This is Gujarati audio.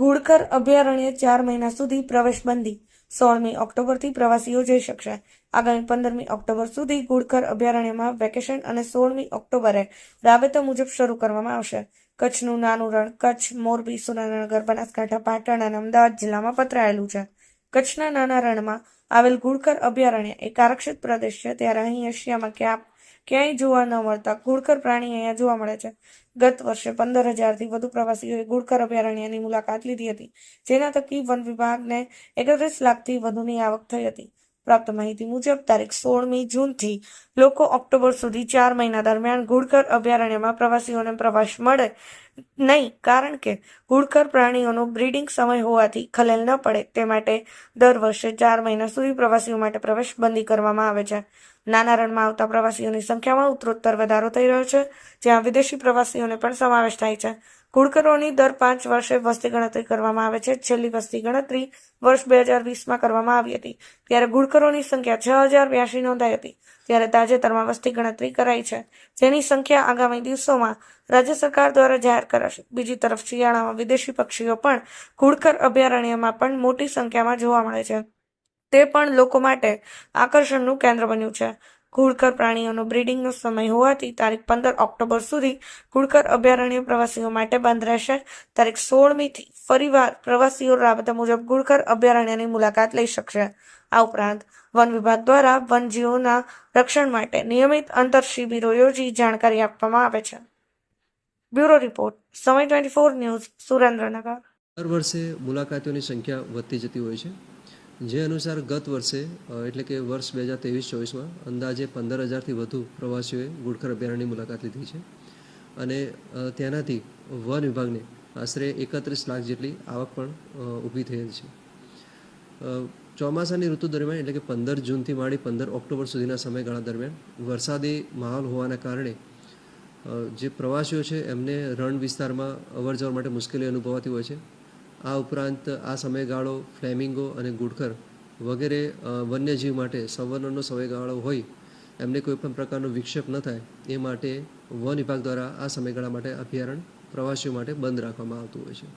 ઘુડખર અભયારણ્ય ચાર મહિના સુધી પ્રવેશબંધી સોળમી ઓક્ટોબરથી પ્રવાસીઓ જઈ શકશે. આગામી પંદરમી ઓક્ટોબર સુધી ઘુડખર અભયારણ્યમાં વેકેશન અને સોળમી ઓક્ટોબરે રાબેતા મુજબ શરૂ કરવામાં આવશે. કચ્છનું નાનું રણ કચ્છ, મોરબી, સુરેન્દ્રનગર, બનાસકાંઠા, પાટણ અને અમદાવાદ જિલ્લામાં પથરાયેલું છે. કચ્છના નાના રણમાં આવેલ ઘુડખર અભયારણ્ય એક આરક્ષિત પ્રદેશ છે. ત્યારે અહીં એશિયામાં ક્યાં ક્યાંય જોવા ન મળતા ઘુડખર પ્રાણી અહીંયા જોવા મળે છે. ગત વર્ષે પંદર હજારથી વધુ પ્રવાસીઓએ ઘુડખર અભયારણ્યની મુલાકાત લીધી હતી, જેના થકી વન વિભાગને એકત્રીસ લાખથી વધુની આવક થઈ હતી. પ્રાપ્ત માહિતી મુજબ, તારીખ સોળમી જૂનથી લોકો ઓક્ટોબર સુધી ચાર મહિના દરમિયાન ઘુડખર અભયારણ્યમાં પ્રવાસીઓને પ્રવાસ મળે નહીં, કારણ કે ઘુડખર પ્રાણીઓનો બ્રીડિંગ સમય હોવાથી ખલેલ ન પડે. તે માટે દર વર્ષે ચાર મહિના સુધી પ્રવાસીઓ માટે પ્રવેશ બંધી કરવામાં આવે છે. નાના રણમાં આવતા પ્રવાસીઓની સંખ્યામાં ઉત્તરોત્તર વધારો થઈ રહ્યો છે, જ્યાં વિદેશી પ્રવાસીઓને પણ સમાવેશ થાય છે. ઘુડખરોની દર પાંચ વર્ષે વસ્તી ગણતરી કરવામાં આવે છે. છેલ્લી વસ્તી ગણતરી વર્ષ બે હજાર વીસમાં કરવામાં આવી હતી. ત્યારે ઘુડખરોની સંખ્યા છ હજાર બ્યાસી નોંધાઈ હતી. ત્યારે તાજેતરમાં વસ્તી ગણતરી કરાઈ છે. જેની સંખ્યા આગામી દિવસોમાં રાજ્ય સરકાર દ્વારા જાહેર કરાશે. બીજી તરફ શિયાળામાં વિદેશી પક્ષીઓ પણ ઘુડખર અભયારણ્યમાં પણ મોટી સંખ્યામાં જોવા મળે છે. તે પણ લોકો માટે આકર્ષણનું કેન્દ્ર બન્યું છે. ઘુડખર પ્રાણીઓનો બ્રીડિંગનો સમય હોવાથી તારીખ પંદર ઓક્ટોબર સુધી ઘુડખર અભયારણ્ય પ્રવાસીઓ માટે બંધ રહેશે. તારીખ સોળમીથી ફરીવાર પ્રવાસીઓ રાબતા મુજબ ઘુડખર અભયારણ્યની મુલાકાત લઈ શકશે. આ ઉપરાંત વન વિભાગ દ્વારા વનજીવોના રક્ષણ માટે નિયમિત અંતર શિબિરો યોજી જાણકારી આપવામાં આવે છે. બ્યુરો રિપોર્ટ, સમય ટ્વેન્ટી ફોર ન્યૂઝ સુરેન્દ્રનગર. દર વર્ષે મુલાકાતીઓની સંખ્યા વધતી જતી હોય છે. જે અનુસાર ગત વર્ષે એટલે કે વર્ષ બે હજાર ત્રેવીસ ચોવીસમાં અંદાજે પંદર હજારથી વધુ પ્રવાસીઓએ ગુડખર અભયારણ્યની મુલાકાત લીધી છે. અને તેનાથી વન વિભાગને આશરે એકત્રીસ લાખ જેટલી આવક પણ ઊભી થયેલ છે. ચોમાસાની ઋતુ દરમિયાન, એટલે કે પંદર જૂનથી માંડી પંદર ઓક્ટોબર સુધીના સમયગાળા દરમિયાન, વરસાદી માહોલ હોવાના કારણે જે પ્રવાસીઓ છે એમને રણ વિસ્તારમાં અવર જવર માટે મુશ્કેલી અનુભવાતી હોય છે. આ ઉપરાંત આ સમયગાળો ફ્લેમિંગો અને ગુડખર વગેરે વન્યજીવ માટે સંવર્ણનો સમયગાળો હોય, એમને કોઈ પણ પ્રકારનો વિક્ષેપ ન થાય, એ માટે વન વિભાગ દ્વારા આ સમયગાળા માટે અભયારણ્ય પ્રવાસીઓ માટે બંધ રાખવામાં આવતું હોય છે.